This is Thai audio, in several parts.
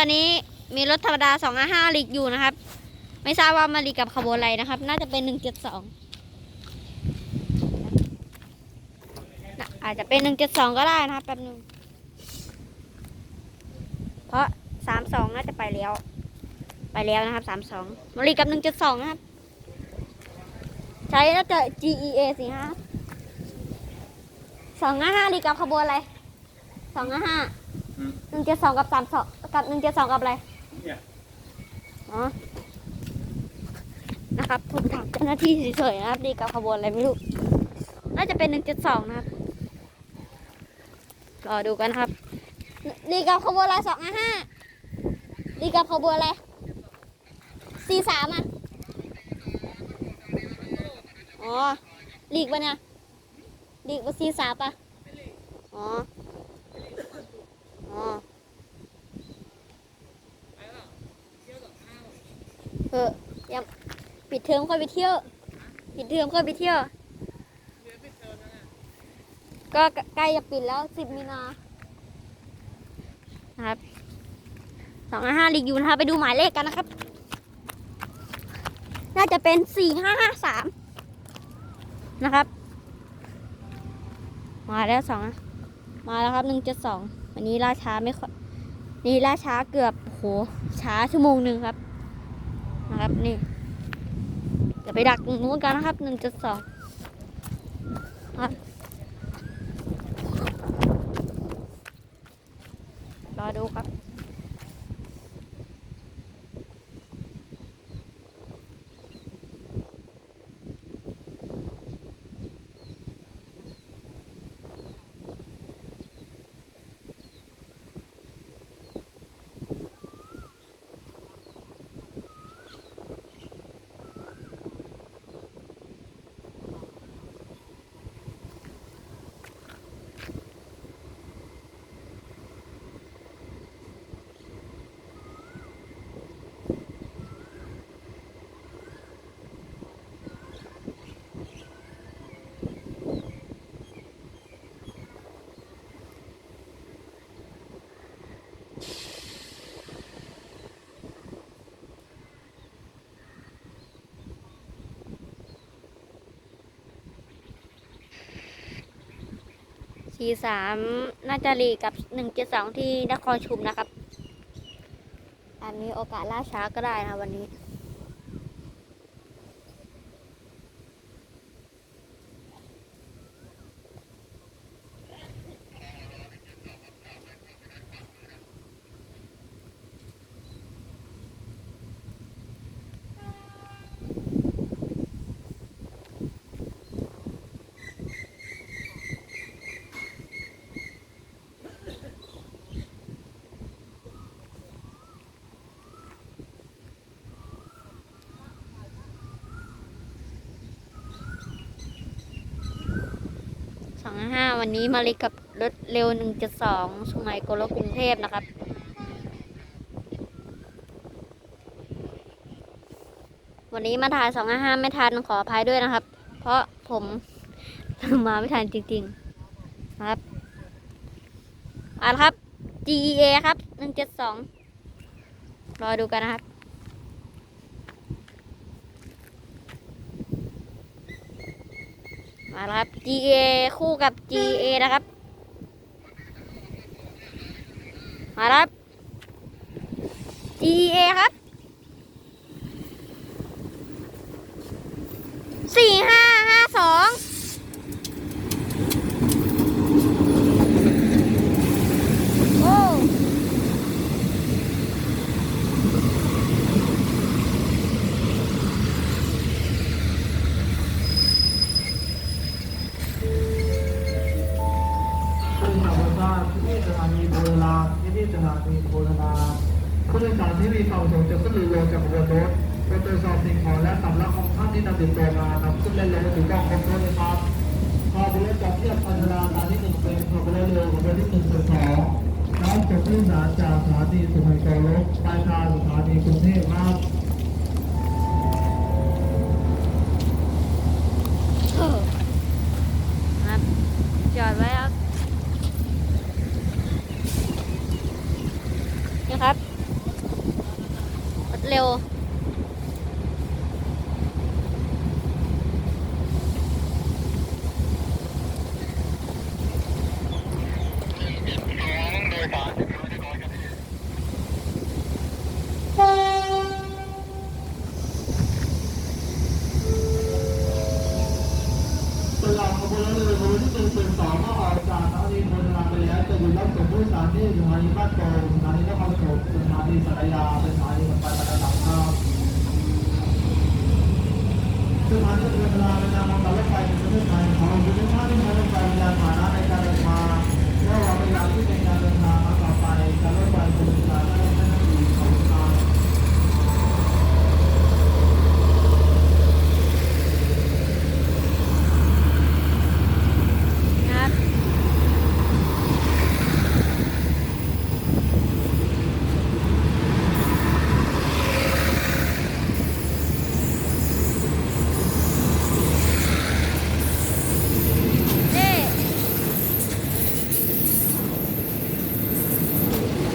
ตอนนี้มีรถธรรมดา255ลิกอยู่นะครับ ไม่ทราบว่ามาลีกับขบวนอะไรนะครับ น่าจะเป็น172อาจจะเป็น172ก็ได้นะครับแป๊บนึงเพราะ32น่าจะไปแล้ว ไปแล้วนะครับ32มาลีกับ172นะครับ ใช้น่าจะ GEA สิฮะ255ลีกับขบวนอะไร255อืมหนึ่งเจ็ดสองกับสามสอง กับหนึ่งเจ็ดสองกับอะไรเนี่ยอ๋อนะครับผมถามเจ้าหน้าที่เฉยๆนะครับดีกับขบวนอะไรไม่รู้น่าจะเป็นหนึ่งเจ็ดสองนะครับรอดูกันนะครับดีกับขบวนอะไรสองห้าดีกับขบวนอะไรสี่สามอะอ๋อลีกปะเนี่ยลีกปะสี่สามปะอ๋ออ๋อ เออยังปิดเทอมค่อยไปเที่ยว ปิดเทอมค่อยไปเที่ยว ก็ใกล้จะปิดแล้วสิบมีนานะครับสองห้าลีกอยู่นะครับไปดูหมายเลขกันนะครับ น่าจะเป็นสี่ห้าห้าสามนะครับ มาแล้วสองอะมาแล้วครับหนึ่งเจ็ดสองวันนี้ล่าช้าไม่ค่อยนี่ล่าช้าเกือบโหช้าชั่วโมงหนึ่งครับ นะครับนี่จะไปดักตรงนู้นกันนะครับหนึ่งจุดสองครับรอดูครับ สี่สามน่าจะรีกับหนึ่งเจ็ดสองที่นครชุมนะครับอาจมีโอกาสล่าช้าก็ได้นะวันนี้ ห้าวันนี้มาลิกับรถเร็วหนึ่งจุดสองสุไหงโกลกกรุงเทพนะครับ วันนี้มาถ่ายสองห้าไม่ทันขออภัยด้วยนะครับ เพราะผมมาไม่ทันจริงๆนะครับเอ่าละครับ GEA ครับหนึ่งเจ็ดสองรอดูกันนะครับ มาแล้วครับ GA คู่กับ GA นะครับ มาครับ GA ครับสี่ห้า ผู้โดยสารที่มีความประสงค์จะขึ้นเรือลงจากขบวนรถไปตรวจสอบสิ่งของและสำรับของท่านที่นำติดตัวมานำขึ้นเล่นรถถูกต้องครบถ้วนนะครับพอเรือจอดเทียบพันธนาการที่หนึ่งเป็นขบวนเรือขบวนที่หนึ่งส่วนสองน้องจบผู้โดยสารจากสถานีสุพรรณโกลกปลายทางสถานีกรุงเทพครับจอดไว้ครับนี่ครับ เร็วตลอดขบวนรถเรือขบวนที่หนึ่งส่วนสองก็ออกจากสถานีโพธนาไป แล้วจะอยู่รับส่งผู้สารที่สถานีบ้านโป่งสถานีนครปฐมสถานีสารยาเป็นสถานีต่อไประดับครับสถานีโพธนาเป็นนามของรถไฟประเทศไทยขอขอบคุณทุกท่านที่ใช้รถไฟเป็นยานพาหนะในการเดินทางและหวังเวลาที่เป็นการเดินทางครั้งต่อไปการรถไฟจะมีการได้ไม่ต้องมีขอบคุณครับ นะครับ นี่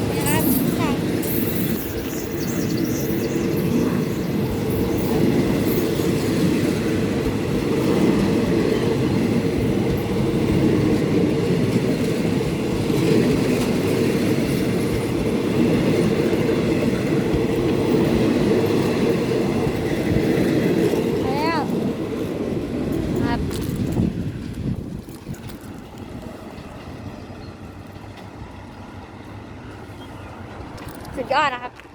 นะครับสั่งไปแล้วครับ สุดยอดนะครับ